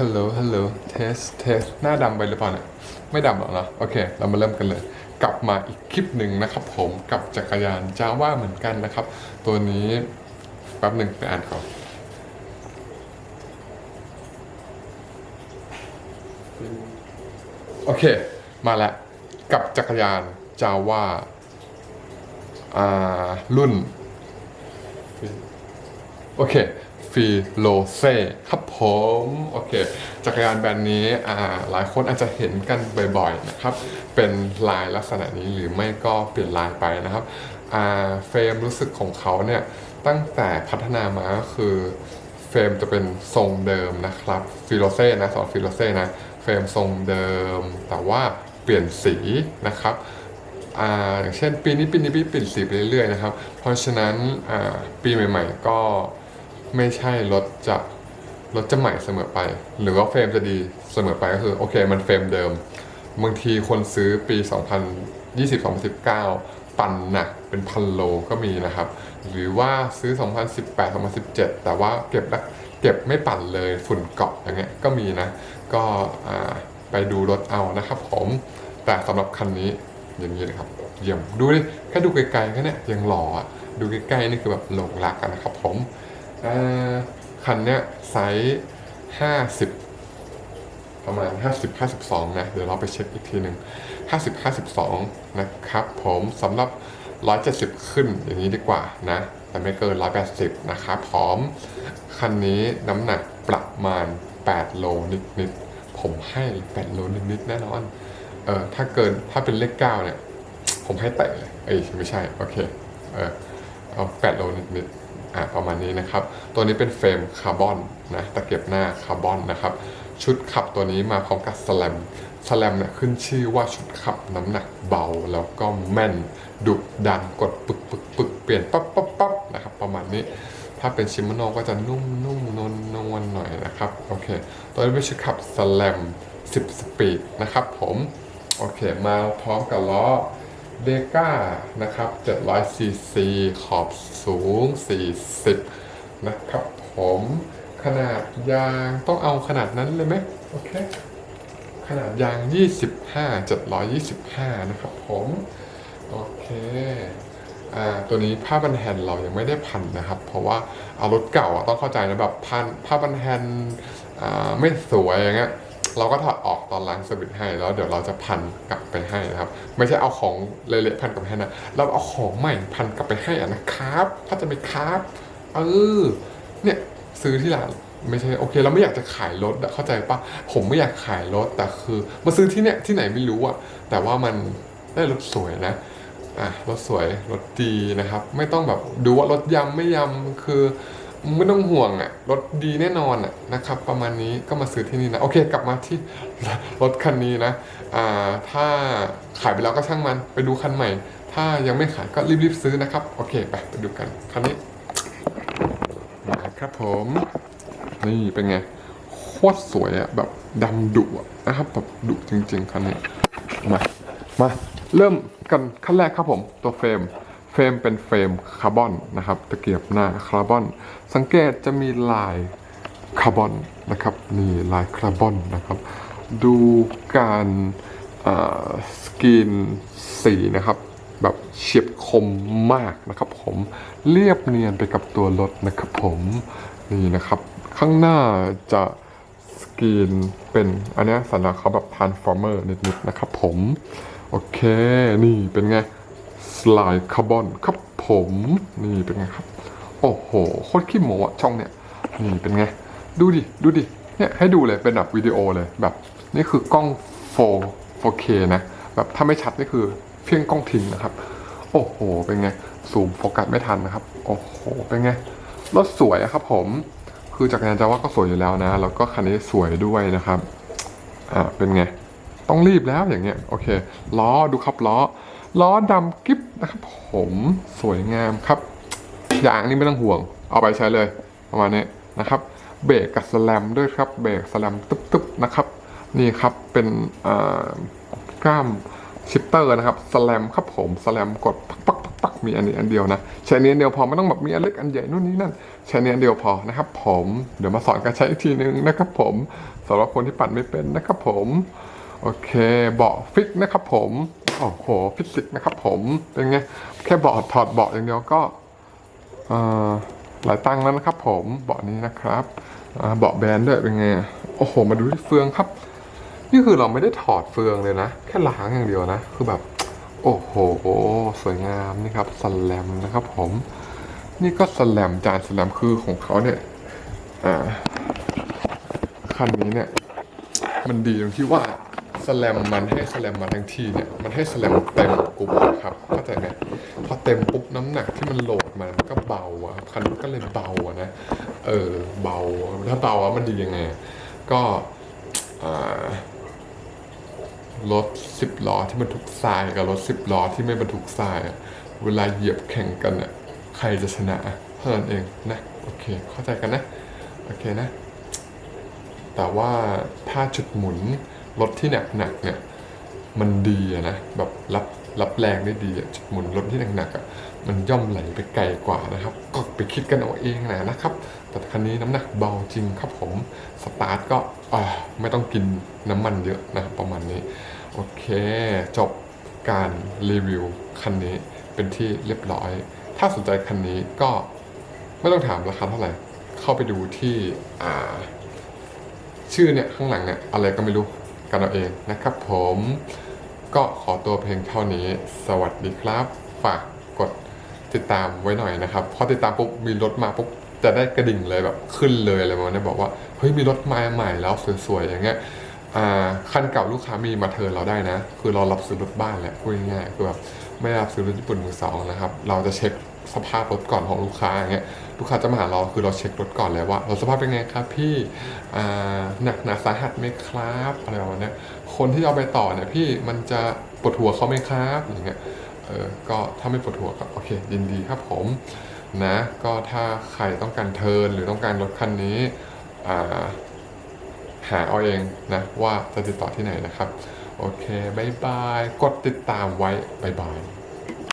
ฮัลโหลฮัลโหลเทสเทสหน้าดำไปหรือเปล่าเนี่ยไม่ดำหรอกนะโอเค เรามาเริ่มกันเลย กลับมาอีกคลิปหนึ่งนะครับผมกับจักรยานจาว่าเหมือนกันนะครับ ตัวนี้แป๊บหนึ่งไปอ่านก่อนโอเค มาแล้วกับจักรยานจาว่าอ่ารุ่น โอเค ฟีโลเซ่ครับผมโอเคจักรยานแบรนด์นี้อ่าหลายคนอาจจะเห็นกันบ่อยๆนะครับเป็นลายลักษณะนี้หรือไม่ก็เปลี่ยนลายไปนะครับอ่าเฟรมรู้สึกของเขาเนี่ยตั้งแต่พัฒนามาก็คือเฟรมจะเป็นทรงเดิมนะครับฟิโลเซ่นะสอนฟิโลเซ่นะเฟรมทรงเดิม แต่ว่าเปลี่ยนสีนะครับอ่าอย่างเช่นปีนี้ปีนี้ปีเปลี่ยนสีไปเรื่อยๆนะครับเพราะฉะนั้นอ่าปีใหม่ ๆ ก็ ไม่ใช่รถจะรถจะใหม่เสมอไป หรือว่าเฟรมจะดีเสมอไปก็คือโอเคมันเฟรมเดิม บางทีคนซื้อปี 2020-2019 ปั่นหนักเป็นพันโลก็มีนะครับ หรือว่าซื้อ 2018-2017 แต่ว่าเก็บแล้วเก็บไม่ปั่นเลยฝุ่นเกาะอย่างเงี้ยก็มีนะ ก็ไปดูรถเอานะครับผมแต่สำหรับคันนี้อย่างนี้เลยครับเยี่ยมดูดิแค่ดูไกลๆแค่นี้ยังหล่ออะดูใกล้ๆนี่คือแบบหลงรักกันนะครับผม คันเนี้ยไซส์50ประมาณ 50 52 นะ เดี๋ยวเราไปเช็คอีกทีหนึ่ง50 52 นะครับผมสำหรับ 170 ขึ้นอย่างนี้ดีกว่านะ แต่ไม่เกิน 180 นะครับพร้อม คันนี้น้ำหนักประมาณ 8 โลนิดๆ ผมให้ 8 โลนิดๆ แน่นอน เออถ้าเกินถ้าเป็นเลข 9 เนี่ย ผมให้เตะเลย เอ้ย ไม่ใช่ โอเค เออเอา 8 โลนิดๆ อะประมาณนี้นะครับ ตัวนี้เป็นเฟรมคาร์บอนนะตะเกียบหน้าคาร์บอนนะครับ ชุดขับตัวนี้มาพร้อมกับสแลมสแลมเนี่ยขึ้นชื่อว่าชุดขับน้ำหนักเบาแล้วก็แม่นดุดันกดปึกปึกปึกเปลี่ยนปั๊บปั๊บปั๊บนะครับประมาณนี้ถ้าเป็นชิมโนก็จะนุ่มนุ่มนวลนวลหน่อยนะครับโอเคตัวนี้เป็นชุดขับสแลม10 สปีดนะครับผม โอเค มาพร้อมกับล้อ เดก้านะครับ700ซีซีขอบสูง 40 นะครับผมขนาดยางต้องเอาขนาดนั้นเลยไหมโอเคขนาดยาง 25 725 นะครับผมโอเคอ่าตัวนี้ผ้าบันแฮนเรายังไม่ได้พันนะครับ เพราะว่าเอารถเก่าต้องเข้าใจนะแบบพันผ้าบันแฮนอ่าไม่สวยอย่างเงี้ย เราก็ถอดออกตอนล้างสวิตช์ให้แล้วเดี๋ยวเราจะพันกลับไปให้นะครับ ไม่ใช่เอาของเละๆพันกลับไปให้นะเราเอาของใหม่พันกลับไปให้อะนะครับ ถ้าจะไม่ครับเออเนี่ยซื้อที่ร้านไม่ใช่โอเคเราไม่อยากจะขายรถเข้าใจปะผมไม่อยากขายรถแต่คือมาซื้อที่เนี่ยที่ไหนไม่รู้อะแต่ว่ามันได้รถสวยนะอะรถสวยรถดีนะครับ ไม่ต้องแบบดูว่ารถยำไม่ยำคือ ไม่ต้องห่วงอะรถดีแน่นอนอะนะครับ ประมาณนี้ก็มาซื้อที่นี่นะ โอเค กลับมาที่รถคันนี้นะอ่าถ้าขายไปแล้วก็ช่างมันไปดูคันใหม่ ถ้ายังไม่ขายก็รีบๆซื้อนะครับ โอเค ไปไปดูกันคันนี้มาครับผม นี่เป็นไงโคตรสวยอะแบบดำดุอะนะครับแบบดุจริง ๆคันนี้มามาเริ่มกันขั้นแรกครับผมตัวเฟรม เฟรมเป็นเฟรมคาร์บอนนะครับตะเกียบหน้าคาร์บอน สังเกตจะมีลายคาร์บอนนะครับนี่ลายคาร์บอนนะครับดูการสกรีนสีนะครับแบบเฉียบคมมากนะครับผมเรียบเนียนไปกับตัวรถนะครับผมนี่นะครับข้างหน้าจะสกรีนเป็นอันนี้สัญลักษณ์เขาแบบทานฟอร์เมอร์นิดๆนะครับผม โอเค นี่เป็นไง สไลด์คาร์บอนครับผมนี่เป็นไงครับ โอ้โหโคตรขี้โม้อะช่องเนี่ยนี่เป็นไง ดูดิ ดูดิเนี่ยให้ดูเลยเป็นแบบวิดีโอเลยแบบนี่คือกล้อง 4 4K นะ แบบถ้าไม่ชัดนี่คือเพียงกล้องทิ้งนะครับ โอ้โห เป็นไงซูมโฟกัสไม่ทันนะครับ โอ้โห เป็นไงรถสวยครับผม คือจักรยานจาว่าก็สวยอยู่แล้วนะ แล้วก็คันนี้สวยด้วยนะครับ อ่า เป็นไง ต้องรีบแล้วอย่างเงี้ย โอเค ล้อ ดูครับล้อ ล้อดำกิ๊บนะครับผมสวยงามครับ อย่างนี่ไม่ต้องห่วง เอาไปใช้เลยประมาณนี้นะครับ เบรกกับสแลมด้วยครับ เบรกสแลมตึ๊บๆนะครับ นี่ครับเป็นกล้ามชิปเตอร์นะครับสแลมครับผมสแลมกดปักปักปักมีอันนี้อันเดียวนะใช้นี้อันเดียวพอไม่ต้องแบบมีอันเล็กอันใหญ่นู่นนี่นั่นใช้นนี้อันเดียวพอนะครับผมเดี๋ยวมาสอนการใช้อีกทีนึงนะครับผมสำหรับคนที่ปั่นไม่เป็นนะครับผมโอเคเบาะฟิกนะครับผม โอ้โหฟิสิกส์นะครับผม เป็นไง แค่เบาะถอดเบาะอย่างเดียวก็หลายตังค์แล้วนะครับผมเบาะนี้นะครับอ่าเบาะแบนด้วยเป็นไง โอ้โห มาดูที่เฟืองครับ นี่คือเราไม่ได้ถอดเฟืองเลยนะ แค่ล้างอย่างเดียวนะ คือแบบ โอ้โห สวยงามนี่ครับสแลมนะครับผม นี่ก็สแลมจานสแลมคือของเขาเนี่ยคันนี้เนี่ย มันดีตรงที่ว่า สแลมมันให้สแลมมาทั้งทีเนี่ยมันให้สแลมเต็มกลุ่มครับเข้าใจไหมพอเต็มปุ๊บน้ำหนักที่มันโหลดมามันก็เบาอะคันก็เลยเบาอะนะเออเบาถ้าเบาอะมันดียังไง ก็รถสิบล้อที่บรรทุกทรายกับรถสิบล้อที่ไม่บรรทุกทรายเวลาเหยียบแข่งกันอะใครจะชนะเท่านั้นเองนะโอเคเข้าใจกันนะโอเคนะ แต่ว่าถ้าจุดหมุน รถที่หนักๆเนี่ยมันดีนะแบบรับรับแรงได้ดีจุดหมุนรถที่หนักๆอะมันย่อมไหลไปไกลกว่านะครับ ก็ไปคิดกันเอาเองนะนะครับ แต่คันนี้น้ำหนักเบาจริงครับผมสตาร์ทก็ไม่ต้องกินน้ำมันเยอะนะประมาณนี้ โอเค จบการรีวิวคันนี้เป็นที่เรียบร้อย ถ้าสนใจคันนี้ก็ไม่ต้องถามราคาเท่าไหร่ เข้าไปดูที่ชื่อเนี่ยข้างหลังเนี่ยอะไรก็ไม่รู้ กันเอาเองนะครับผม ก็ขอตัวเพียงเท่านี้ สวัสดีครับ ฝากกดติดตามไว้หน่อยนะครับพอติดตามปุ๊บมีรถมาปุ๊บจะได้กระดิ่งเลยแบบขึ้นเลยอะไรประมาณนี้บอกว่าเฮ้ยมีรถมาใหม่แล้วสวยๆอย่างเงี้ยคันเก่าลูกค้ามีมาเทิร์นเราได้นะ คือเรารับซื้อรถบ้านแหละพูดง่ายๆคือแบบไม่รับซื้อรถญี่ปุ่นมือสองนะครับ เราจะเช็ค สภาพรถก่อนของลูกค้าอย่างเงี้ยลูกค้าจะมาหาเราคือเราเช็ครถก่อนเลยว่า รถสภาพเป็นไงครับพี่หนักหนาสาหัสไหมครับอะไรประมาณเนี้ยคนที่เอาไปต่อเนี่ยพี่มันจะปวดหัวเขาไหมครับอย่างเงี้ยเออก็ถ้าไม่ปวดหัวก็โอเค ยินดีครับผมนะก็ถ้าใครต้องการเทินหรือต้องการรถคันนี้าหาเอาเองนะว่าจะติดต่อที่ไหนนะครับ โอเคบายบาย กดติดตามไว้บายบาย